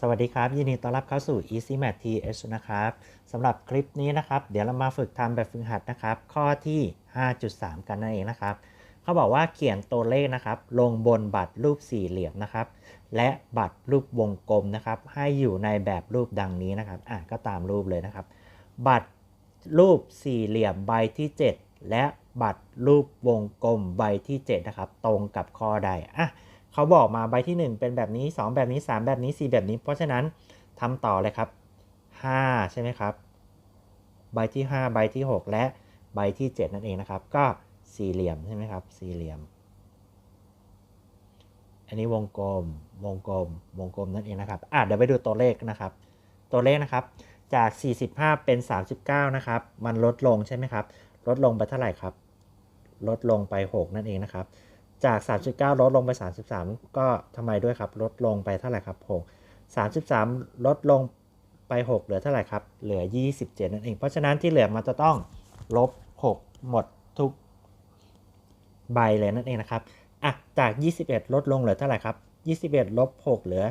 สวัสดีครับ ยินดีต้อนรับเข้าสู่ Easy Math TH นะครับสำหรับคลิปนี้นะครับ เดี๋ยวเรามาฝึกทำแบบฝึกหัดนะครับ ข้อที่ 5.3 กันนั่นเองนะครับ เขาบอกว่าเขียนตัวเลขนะครับ ลงบนบัตรรูปสี่เหลี่ยมนะครับ และบัตรรูปวงกลมนะครับ ให้อยู่ในแบบรูปดังนี้นะครับอะก็ตามรูปเลยนะครับ บัตรรูปสี่เหลี่ยมใบที่ 7 และบัตรรูปวงกลมใบที่ 7 นะครับ ตรงกับข้อใดอะ เขาบอกมาใบที่ 1 เป็นแบบนี้ 2 แบบนี้ 3 แบบนี้ 4 แบบนี้ เพราะฉะนั้นทำต่อเลยครับ 5 ใช่ไหมครับ ใบที่ 5 ใบที่ 6 และใบที่ 7 นั่นเองนะครับ ก็สี่เหลี่ยมใช่ไหมครับ สี่เหลี่ยม อันนี้วงกลม วงกลม วงกลมนั่นเองนะครับ อะเดี๋ยวไปดูตัวเลขนะครับ ตัวเลขนะครับ จาก 45 เป็น 39 นะครับ มันลดลงใช่ไหมครับ ลดลงไปเท่าไหร่ครับ ลดลงไป 6 นั่นเองนะครับ จาก 3.9 ลดลงไป 33 ก็ทำไมด้วยครับ ลดลงไปเท่าไหร่ครับ6 33 ลดลงไป 6 เหลือเท่าไหร่ครับ เหลือ 27 นั่นเอง เพราะฉะนั้นที่เหลือมันจะต้องลบ 6 หมดทุกใบเลยนั่นเองนะครับอะจาก 21 ลดลงเหลือเท่าไหร่ครับ 21 ลบ 6 เหลือ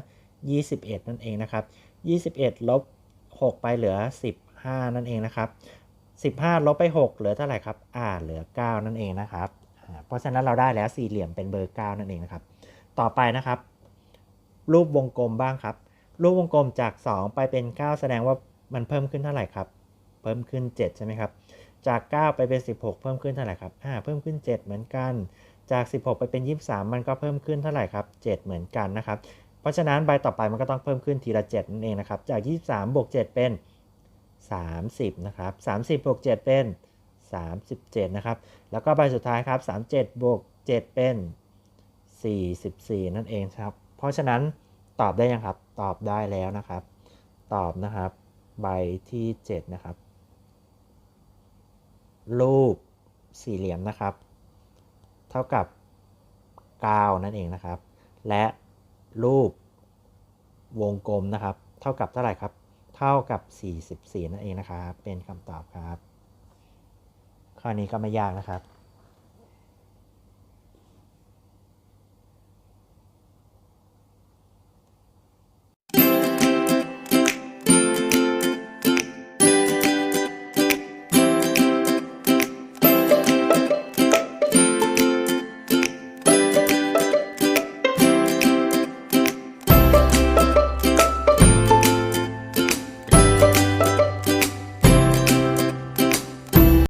21 นั่นเองนะครับ 21 ลบ 6 ไปเหลือ 15 นั่นเองนะครับ 15 ลบไป 6 เหลือเท่าไหร่ครับ อ่า เหลือ 9 นั่นเองนะครับ เพราะฉะนั้นเราได้แล้วสี่เหลี่ยมเป็นเบอร์ 9 นั่นเองนะครับ ต่อไปนะครับ รูปวงกลมบ้างครับ รูปวงกลมจาก 2 ไปเป็น 9 แสดงว่ามันเพิ่มขึ้นเท่าไหร่ครับ เพิ่มขึ้น 7 ใช่ไหมครับ จาก 9 ไปเป็น 16 เพิ่มขึ้นเท่าไหร่ครับอ่าเพิ่มขึ้น 7 เหมือนกัน จาก 16 ไปเป็น 23 มันก็เพิ่มขึ้นเท่าไหร่ครับ 7 เหมือนกันนะครับ เพราะฉะนั้นใบต่อไปมันก็ต้องเพิ่มขึ้นทีละ 7 นั่นเองนะครับ จาก 23บวก7เป็น 30 นะครับ 30บวก7เป็น 37 นะครับ แล้วก็ใบสุดท้ายครับ 37 บวก 7 เป็น 44 นั่นเองครับ เพราะฉะนั้นตอบได้ยังครับ ตอบได้แล้วนะครับ ตอบนะครับ ใบที่ 7 นะครับ รูปสี่เหลี่ยมนะครับ เท่ากับ 9 นั่นเองนะครับ และรูปวงกลมนะครับ เท่ากับเท่าไหร่ครับ เท่ากับ 44 นั่นเองนะครับ เป็นคำตอบครับ ข้อนี้ก็ไม่ยากนะครับ